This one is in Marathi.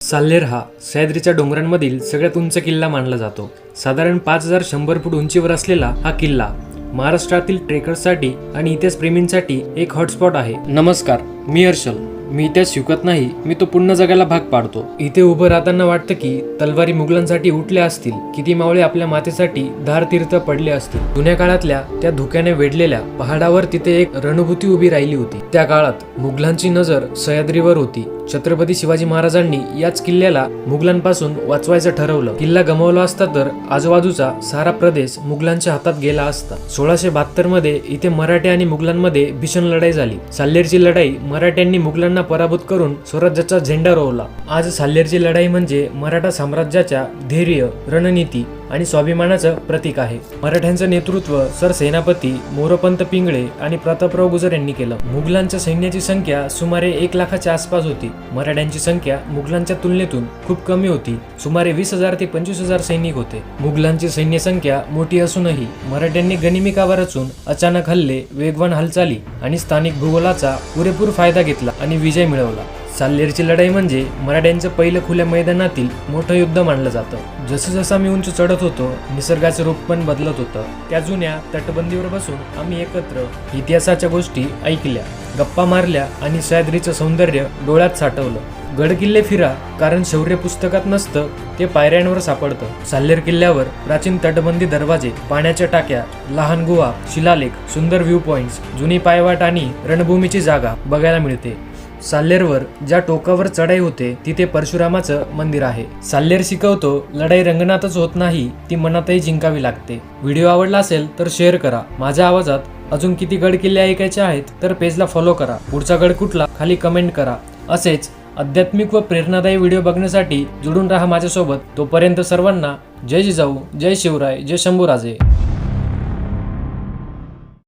साल्हेर हा सह्याद्रीच्या डोंगरांमधील सगळ्यात उंच किल्ला मानला जातो. साधारण पाच हजार शंभर फूट उंचीवर असलेला हा किल्ला महाराष्ट्रातील ट्रेकर्ससाठी आणि इतिहासप्रेमींसाठी एक हॉटस्पॉट आहे. नमस्कार मी हर्षल. मी त्या शिकत नाही मी तो पूर्ण जगाला भाग पाडतो. इथे उभं राहताना वाटतं की तलवारी मुघलांसाठी उठल्या असतील किती मावळे आपल्या मातेसाठी धार तीर्थ पडले असतील. जुन्या काळातल्या त्या धुक्याने वेढलेल्या पहाडावर तिथे एक रणभूती उभी राहिली होती. त्या काळात मुघलांची नजर सह्याद्रीवर होती. छत्रपती शिवाजी महाराजांनी याच किल्ल्याला मुघलांपासून वाचवायचं ठरवलं. किल्ला गमावला असता तर आजूबाजूचा सारा प्रदेश मुघलांच्या हातात गेला असता. सोळाशे बहात्तरमध्ये इथे मराठे आणि मुघलांमध्ये भीषण लढाई झाली. साल्लेरची लढाई मराठ्यांनी मुघलांना पराभूत करून स्वराज्याचा झेंडा रोवला. आज साल्हेरची लढाई म्हणजे मराठा साम्राज्याच्या धैर्य रणनीती आणि स्वाभिमानाचं प्रतीक आहे. मराठ्यांचं नेतृत्व सर सेनापती मोरपंत पिंगळे आणि प्रतापराव गुजर यांनी केलं. मुघलांच्या सैन्याची संख्या सुमारे एक लाखाच्या आसपास होती. मराठ्यांची संख्या मुघलांच्या तुलनेतून खूप कमी होती. सुमारे वीस हजार ते पंचवीस हजार सैनिक होते. मुघलांची सैन्य संख्या मोठी असूनही मराठ्यांनी गनिमी कावा रचून अचानक हल्ले वेगवान हालचाली आणि स्थानिक भूगोलाचा पुरेपूर फायदा घेतला आणि विजय मिळवला. साल्लेरची लढाई म्हणजे मराठ्यांचं पहिलं खुल्या मैदानातील मोठं युद्ध मानलं जातं. जसं जसं आम्ही उंच चढत होतो निसर्गाचं रूप पण बदलत होतं. त्या जुन्या तटबंदीवर बसून आम्ही एकत्र इतिहासाच्या गोष्टी ऐकल्या गप्पा मारल्या आणि सह्याद्रीचं सौंदर्य डोळ्यात साठवलं. गड किल्ले फिरा कारण शौर्य पुस्तकात नसतं ते पायऱ्यांवर सापडतं. साल्हेर किल्ल्यावर प्राचीन तटबंदी दरवाजे पाण्याच्या टाक्या लहान गुहा शिलालेख सुंदर व्ह्यू पॉइंट्स जुनी पायवाट आणि रणभूमीची जागा बघायला मिळते. साल्लेरवर ज्या टोकावर चढाई होते तिथे परशुरामाचं मंदिर आहे. साल्लेर शिकवतो लढाई रंगणातच होत नाही ती मनातही जिंकावी लागते. व्हिडिओ आवडला असेल तर शेअर करा. माझ्या आवाजात अजून किती गड किल्ले ऐकायचे आहेत तर पेजला फॉलो करा. पुढचा गड कुठला खाली कमेंट करा. असेच आध्यात्मिक व प्रेरणादायी व्हिडिओ बघण्यासाठी जुडून राहा माझ्यासोबत. तोपर्यंत सर्वांना जय जिजाऊ जय शिवराय जय शंभूराजे.